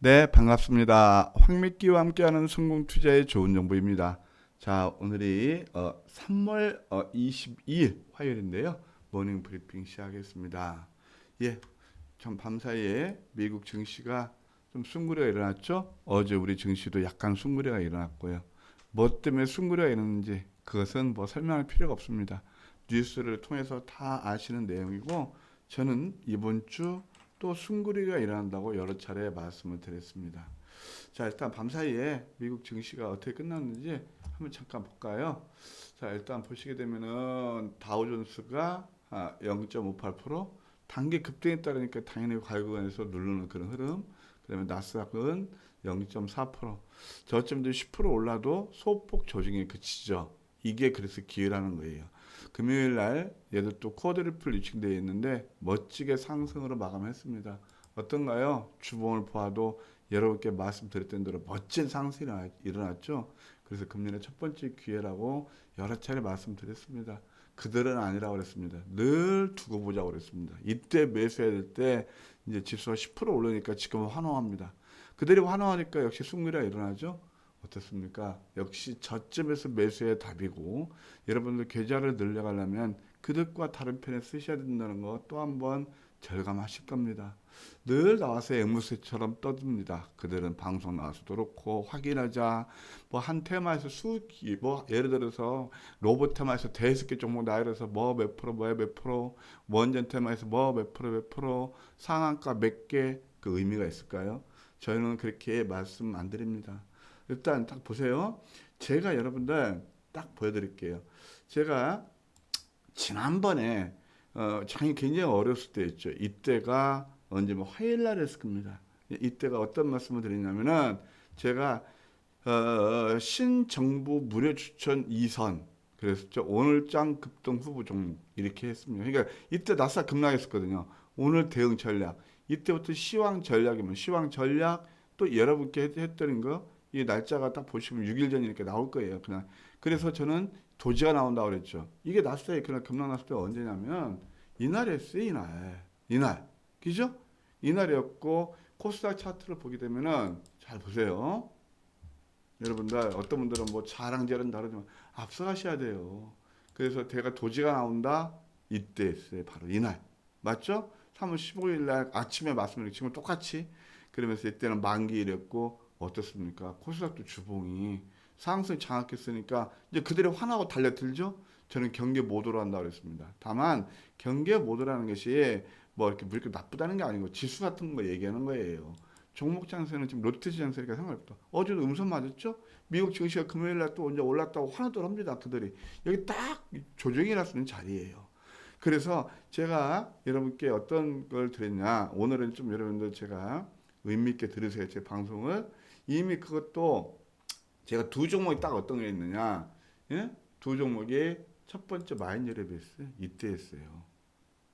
네, 반갑습니다. 황미끼와 함께하는 성공 투자의 좋은 정보입니다. 자, 오늘이 어, 3월 어, 22일 화요일인데요. 모닝 브리핑 시작하겠습니다. 예, 전 밤사이에 미국 증시가 좀 숭구리가 일어났죠. 어제 우리 증시도 약간 숭구리가 일어났고요. 뭐 때문에 숭구리가 일어났는지 그것은 뭐 설명할 필요가 없습니다. 뉴스를 통해서 다 아시는 내용이고 저는 이번 주 또 숭구리가 일어난다고 여러 차례 말씀을 드렸습니다. 자, 일단 밤 사이에 미국 증시가 어떻게 끝났는지 한번 잠깐 볼까요? 자, 일단 보시게 되면은 다우존스가 아, 0.58% 단기 급등에 따르니까 당연히 과거에서 누르는 그런 흐름. 그다음에 나스닥은 0.4% 저점도 10% 올라도 소폭 조정에 그치죠. 이게 그래서 기회라는 거예요. 금요일 날 얘도 또 쿼드리플 리칭되어 있는데 멋지게 상승으로 마감했습니다. 어떤가요? 주봉을 보아도 여러분께 말씀드렸던 대로 멋진 상승이 나- 일어났죠. 그래서 금년의 첫 번째 기회라고 여러 차례 말씀드렸습니다. 그들은 아니라고 그랬습니다. 늘 두고 보자고 그랬습니다. 이때 매수해야 될 때 이제 지수가 10% 오르니까 지금은 환호합니다. 그들이 환호하니까 역시 승리가 일어나죠. 어떻습니까? 역시 저점에서 매수의 답이고 여러분들 계좌를 늘려가려면 그들과 다른 편에 쓰셔야 된다는 거 또 한번 절감하실 겁니다. 늘 나와서 앵무새처럼 떠듭니다. 그들은 방송 나와서도 그렇고 확인하자 뭐 한 테마에서 수기 뭐 예를 들어서 로봇 테마에서 대여섯 개 종목 나열해서 뭐 몇 프로 뭐에 몇 프로 원전 테마에서 뭐 몇 프로 몇 프로 상한가 몇 개 그 의미가 있을까요? 저희는 그렇게 말씀 안 드립니다. 일단 딱 보세요. 제가 여러분들 딱 보여드릴게요. 제가 지난번에 어, 장이 굉장히 어렸을 때였죠. 이때가 언제 뭐 화요일 날 했을 겁니다. 이때가 어떤 말씀을 드리냐면은 제가 어, 신정부 무료 추천 2선 그랬었죠. 오늘장 급등 후보 종목 이렇게 했습니다. 그러니까 이때 나사 급락했었거든요. 오늘 대응 전략 이때부터 시황 전략이면 시황 전략 또 여러분께 했- 했던 거 이 날짜가 딱 보시면 6일 전이니까 나올 거예요. 그냥 그래서 저는 도지가 나온다고 그랬죠. 이게 났어요. 그날 급락 났을 때 언제냐면 이날이었어요. 이날 이날 그죠? 이날이었고 코스닥 차트를 보게 되면은 잘 보세요. 여러분들 어떤 분들은 뭐 자랑질은 다르지만 앞서가셔야 돼요. 그래서 제가 도지가 나온다 이때였어요. 바로 이날 맞죠? 3월 15일 날 아침에 말씀드린 지금 똑같이 그러면서 이때는 만기일이었고 어떻습니까? 코스닥도 주봉이 상승 장악했으니까 이제 그들이 화나고 달려들죠. 저는 경계 모드로 한다고 그랬습니다. 다만 경계 모드라는 것이 뭐 이렇게 물게 나쁘다는 게 아니고 지수 같은 거 얘기하는 거예요. 종목 장세는 지금 롯데 장세니까 상관없다. 어제도 음선 맞았죠? 미국 증시가 금요일 날또 이제 올랐다고 화나들 합니다. 그들이 여기 딱 조정이 났는 자리예요. 그래서 제가 여러분께 어떤 걸 드렸냐 오늘은 좀 여러분들 제가 의미 있게 들으세요 제 방송을 이미 그것도 제가 두 종목이 딱 어떤 게 있느냐? 예? 두 종목이 첫 번째 마인드랩이 했어요. 이때 했어요.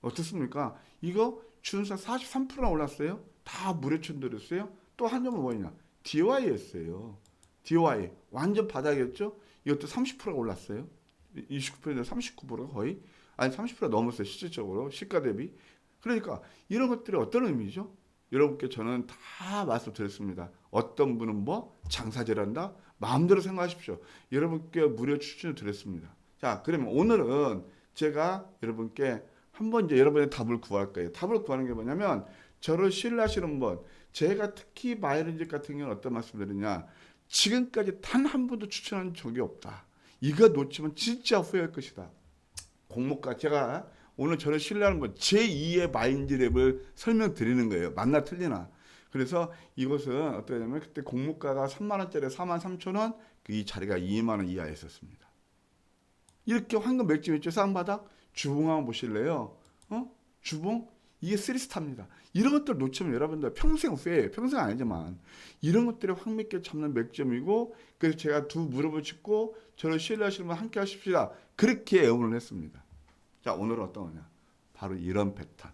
어떻습니까? 이거 준사 43%나 올랐어요. 다 무료천 들었어요. 또 한 점은 뭐냐? DY 했어요. DY 완전 바닥이었죠? 이것도 30%가 올랐어요. 29%에서 39% 거의 아니 30% 넘었어요. 실질적으로. 시가 대비. 그러니까 이런 것들이 어떤 의미죠 여러분께 저는 다 말씀드렸습니다. 어떤 분은 뭐 장사질한다? 마음대로 생각하십시오. 여러분께 무료 추천을 드렸습니다. 자 그러면 오늘은 제가 여러분께 한번 이제 여러분의 답을 구할 거예요. 답을 구하는 게 뭐냐면 저를 신뢰하시는 분 제가 특히 마이런즈 같은 경우는 어떤 말씀드리냐? 지금까지 단 한 번도 추천한 적이 없다. 이거 놓치면 진짜 후회할 것이다. 공모가 제가 오늘 저를 신뢰하는 건 제2의 마인드랩을 설명드리는 거예요. 맞나 틀리나. 그래서 이것은 어떻게 되냐면 그때 공모가가 3만 원짜리 4만 3천 원, 그이 자리가 2만 원 이하에 있었습니다. 이렇게 황금 맥주 있죠 쌍바닥 주봉 한번 보실래요? 어? 주봉 이게 쓰리스타입니다. 이런 것들 놓치면 여러분들 평생 후회해요. 평생 아니지만 이런 것들이 황미께 잡는 맥점이고 그래서 제가 두 무릎을 짚고 저를 신뢰하시는 분 함께 하십시다. 그렇게 애원을 했습니다. 자 오늘은 어떤 거냐? 바로 이런 패턴.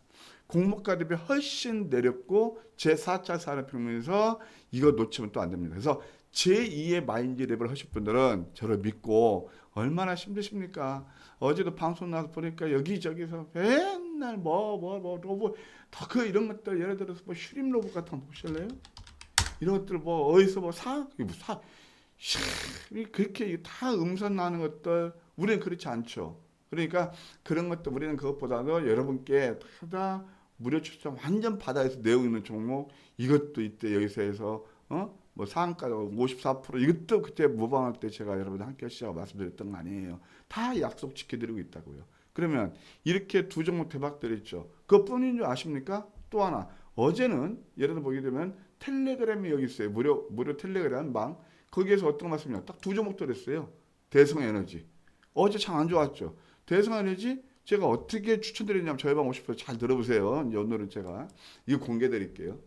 대비 훨씬 내렸고 제 4차 산업혁명에서 이거 놓치면 또 안 됩니다. 그래서 제2의 마인드 랩을 하실 분들은 저를 믿고 얼마나 힘드십니까? 어제도 방송 나서 보니까 여기저기서 맨날 뭐 뭐 뭐 로봇 더그 이런 것들 예를 들어서 뭐 슈림 로봇 같은 거 보실래요? 이런 것들 뭐 어디서 뭐사 뭐 사, 그렇게 다 음선 나는 것들 우리는 그렇지 않죠. 그러니까 그런 것도 우리는 그것보다도 여러분께 다 무료 추천 완전 바다에서 내용 있는 종목 이것도 이때 여기서 해서 어 뭐 상한가 54% 이것도 그때 모방할 때 제가 여러분 함께 하시자고 말씀드렸던 거 아니에요. 다 약속 지켜드리고 있다고요. 그러면 이렇게 두 종목 대박 들었죠. 그것뿐인 줄 아십니까? 또 하나 어제는 예를 들어 보게 되면 텔레그램이 여기 있어요. 무료 무료 텔레그램 방 거기에서 어떤 거 말씀이냐? 딱 두 종목 들었어요. 대성 에너지 어제 참 안 좋았죠. 대성에너지 제가 어떻게 추천드리냐면 저희 방 오십시오. 잘 들어보세요. 오늘은 제가 이거 공개드릴게요.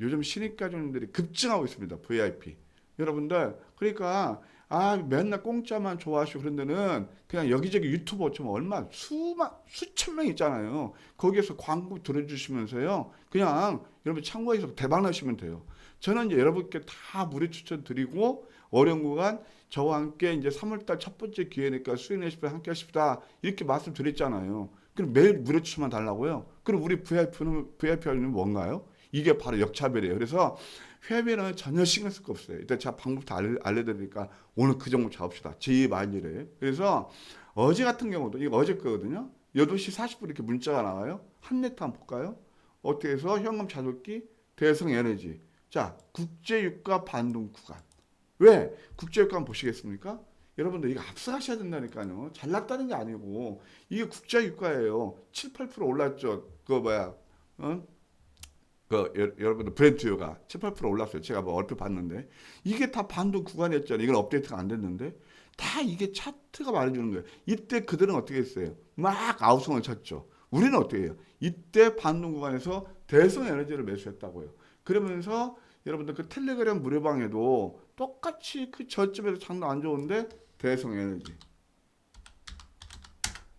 요즘 신입가족님들이 급증하고 있습니다. VIP. 여러분들 그러니까 아 맨날 공짜만 좋아하시고 그런 데는 그냥 여기저기 유튜버 좀 얼마 수만 수천 명 있잖아요. 거기에서 광고 들어주시면서요. 그냥 여러분 참고해서 대박 나시면 돼요. 저는 이제 여러분께 다 무료 추천 드리고 어려운 구간 저와 함께 이제 3월달 첫 번째 기회니까 수익 내십시오 함께 하십시다 이렇게 말씀드렸잖아요. 그럼 매일 무료 추천만 달라고요. 그럼 우리 VIP는 VIP는 뭔가요? 이게 바로 역차별이에요. 그래서 회비는 전혀 신경 쓸 거 없어요. 일단 제가 방법도 알려, 알려 드리니까 오늘 그 정도 잡읍시다. 제2만일에. 그래서 어제 같은 경우도 이거 어제 거거든요. 8시 40분 이렇게 문자가 나와요. 한네트 한번 볼까요? 어떻게 해서 현금 자동기 대성 에너지. 자, 국제유가 반동 구간. 왜? 국제유가 보시겠습니까? 여러분들 이거 앞서가셔야 된다니까요. 잘났다는 게 아니고 이게 국제유가예요. 7, 8% 올랐죠. 그거 뭐야? 어? 그 여- 여러분들 브렌트유가 7, 8% 올랐어요. 제가 뭐 얼핏 봤는데 이게 다 반동 구간이었잖아요. 이건 업데이트가 안 됐는데 다 이게 차트가 말해주는 거예요. 이때 그들은 어떻게 했어요? 막 아우성을 쳤죠. 우리는 어떻게 해요? 이때 반동 구간에서 대성 에너지를 매수했다고요. 그러면서 여러분들 그 텔레그램 무료방에도 똑같이 그 저점에서 장난 안 좋은데 대성 에너지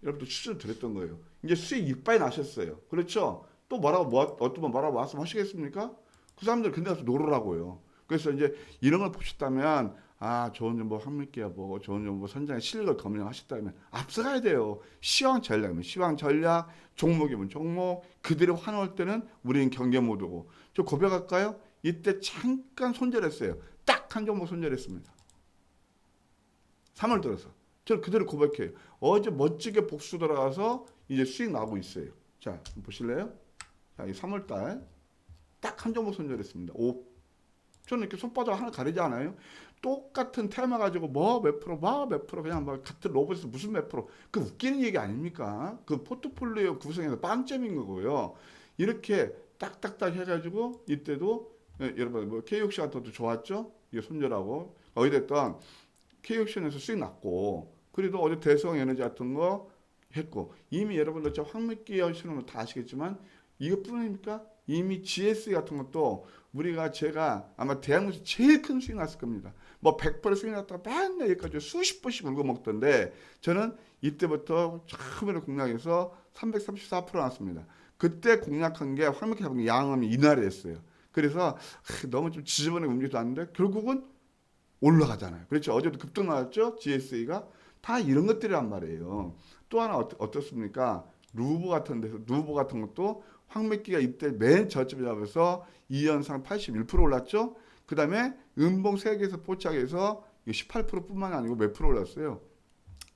여러분들 추천 드렸던 거예요. 이제 수익 이빨이 나셨어요. 그렇죠? 또 뭐라고 뭐 어떤 분 뭐라고 말씀하시겠습니까? 그 사람들 근데 가서 놀으라고요. 그래서 이제 이런 걸 보셨다면 아 좋은 정보 한물기야 보고 좋은 정보 선장의 실력을 검증하셨다면 앞서가야 돼요. 시황 전략이면 시황 전략, 종목이면 종목 그들이 환호할 때는 우리는 경계 모드고 저 고백할까요? 이때 잠깐 손절했어요. 딱 한 종목 손절했습니다. 3월 들어서 저는 그대로 고백해요. 어제 멋지게 복수 들어가서 이제 수익 나고 있어요. 자 보실래요? 자, 이 3월 달 딱 한 종목 손절했습니다. 오. 저는 이렇게 손바닥 하나 가리지 않아요? 똑같은 테마 가지고 뭐 몇 프로, 뭐 몇 프로 그냥 뭐 같은 로봇에서 무슨 몇 프로 그 웃기는 얘기 아닙니까? 그 포트폴리오 구성에서 빵점인 거고요. 이렇게 딱딱딱 해가지고 이때도 예, 여러분 뭐 K옥시 같은 것도 좋았죠? 이게 손절하고 어찌됐든 K옥션에서 수익 났고 그래도 어제 대성 에너지 같은 거 했고 이미 여러분들 저 황맥기 하시는 거 다 아시겠지만 이것뿐입니까? 이미 GS 같은 것도 우리가 제가 아마 대한민국에서 제일 큰 수익 났을 겁니다. 뭐 100% 수익 났다가 맨날 여기까지 수십 번씩 울고 먹던데 저는 이때부터 처음으로 공략해서 334% 났습니다. 그때 공략한 게 황맥기 잡은 게 양음이 이날이었어요. 그래서 하, 너무 좀 지저분하게 움직이도 않는데 결국은 올라가잖아요. 그렇죠. 어제도 급등 나왔죠. GSE가 다 이런 것들이란 말이에요. 또 하나 어떻, 어떻습니까? 루브 같은 데서 루브 같은 것도 황맥기가 이때 맨 저점에 잡아서 2연상 81% 올랐죠. 그 다음에 은봉 세계에서 포착해서 18%뿐만 아니고 몇 프로 올랐어요?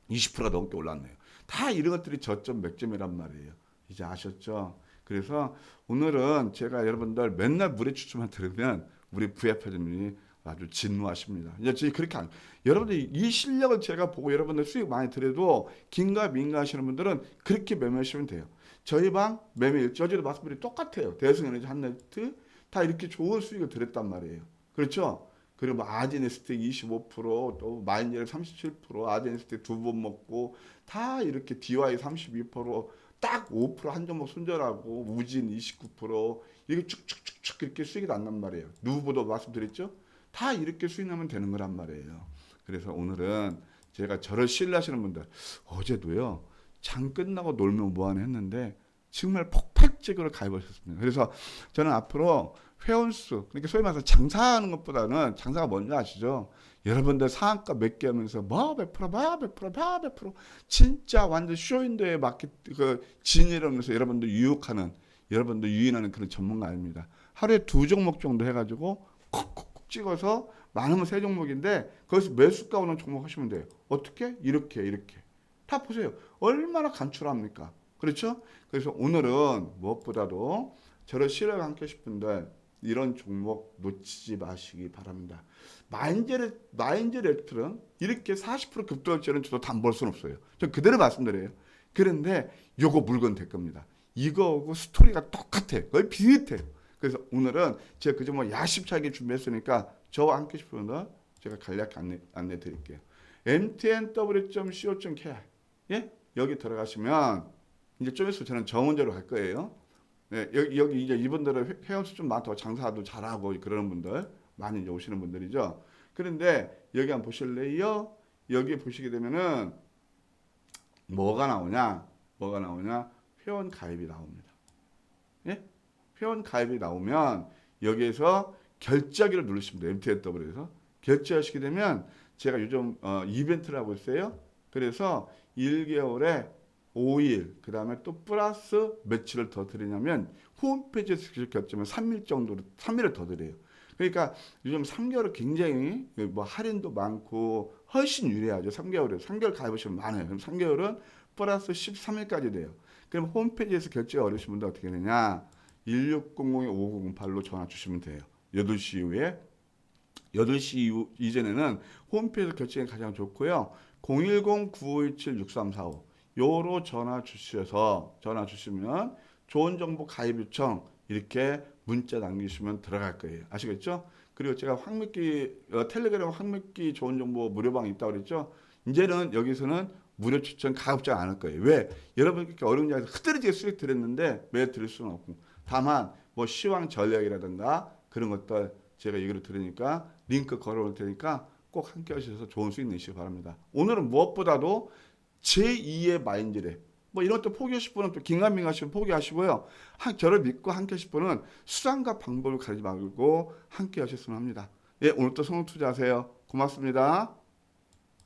20%가 넘게 올랐네요. 다 이런 것들이 저점 맥점이란 말이에요. 이제 아셨죠? 그래서 오늘은 제가 여러분들 맨날 물에 추천만 들으면 우리 부야표님이 아주 진노하십니다. 이제 그렇게 안, 여러분들 이 실력을 제가 보고 여러분들 수익 많이 들여도 긴가 민가 하시는 분들은 그렇게 매매하시면 돼요. 저희 방 매매 일지 어제도 말씀드린 똑같아요. 대성에너지 한네트 다 이렇게 좋은 수익을 들였단 말이에요. 그렇죠? 그리고 뭐 아지네스텍 25%또 마인젤 37% 아지네스텍 두번 먹고 다 이렇게 DY 32% 딱 5%한 종목 손절하고 우진 29% 이렇게 쭉쭉쭉쭉 이렇게 수익이 난단 말이에요. 누구보다 말씀드렸죠? 다 이렇게 수익 나면 되는 거란 말이에요. 그래서 오늘은 제가 저를 신뢰하시는 분들 어제도요 장 끝나고 놀면 뭐하네 했는데 정말 폭 발적으로 가입하셨습니다. 그래서 저는 앞으로 회원수 그러니까 소위 말해서 장사하는 것보다는 장사가 뭔지 아시죠? 여러분들 상한가 몇 개 하면서 뭐 몇 프로 뭐몇 프로 뭐몇 프로 진짜 완전 쇼인도에 마켓 그 진이라면서 여러분들 유혹하는 여러분들 유인하는 그런 전문가 아닙니다. 하루에 두 종목 정도 해가지고 콕콕콕 찍어서 많으면 세 종목인데 거기서 매수가 오는 종목 하시면 돼요. 어떻게? 이렇게 이렇게. 다 보세요. 얼마나 간추합니까? 그렇죠? 그래서 오늘은 무엇보다도 저를 함께 하실 분들 이런 종목 놓치지 마시기 바랍니다. 마인제레 마인제레트는 이렇게 40% 급등할지는 저도 담보할 수는 없어요. 저 그대로 말씀드려요. 그런데 요거 물건 될 겁니다. 이거하고 스토리가 똑같아요. 거의 비슷해요. 그래서 오늘은 제가 그저 뭐 야심차게 준비했으니까 저와 함께 분들 제가 간략히 안내, 안내 드릴게요. mtnw.co.kr 예? 여기 들어가시면 이제 좀 있으면 저는 정원제로 갈 거예요. 네, 여기, 여기 이제 이분들은 회- 회원수 좀 많다고 장사도 잘하고 그러는 분들 많이 이제 오시는 분들이죠. 그런데 여기 한번 보실래요? 여기 보시게 되면은 뭐가 나오냐? 뭐가 나오냐? 회원 가입이 나옵니다. 예? 회원 가입이 나오면 여기에서 결제하기를 누르시면 돼요. MTNW에서 결제하시게 되면 제가 요즘 어, 이벤트를 하고 있어요. 그래서 1개월에 5일 그 다음에 또 플러스 며칠을 더 드리냐면 홈페이지에서 직접 결제하면 3일 정도로 3일을 더 드려요. 그러니까 요즘 3개월은 굉장히 뭐 할인도 많고 훨씬 유리하죠. 3개월에 3개월 가입하시면 많아요. 그럼 3개월은 플러스 13일까지 돼요. 그럼 홈페이지에서 결제가 어려우신 분들 어떻게 되냐? 1600-5908로 전화 주시면 돼요. 8시 이후에 8시 이후 이전에는 홈페이지에서 결제가 가장 좋고요. 010-9517-6345 요로 전화 주셔서 전화 주시면 좋은 정보 가입 요청 이렇게 문자 남기시면 들어갈 거예요. 아시겠죠? 그리고 제가 황미기 어, 텔레그램 황미기 좋은 정보 무료방 있다고 그랬죠? 이제는 여기서는 무료 추천 가급적 않을 거예요. 왜? 여러분 이렇게 어려운 자리에서 흐드러지게 수익 드렸는데 매일 드릴 수는 없고 다만 뭐 시황 전략이라든가 그런 것들 제가 얘기를 들으니까 링크 걸어올 테니까 꼭 함께 하셔서 좋은 수익 내시기 바랍니다. 오늘은 무엇보다도 제2의 마인드래. 뭐 이런 것도 포기하실 분은 또 긴가민가 하시면 포기하시고요. 한, 저를 믿고 함께 하실 분은 수단과 방법을 가리지 말고 함께 하셨으면 합니다. 예, 오늘도 성공 투자하세요. 고맙습니다.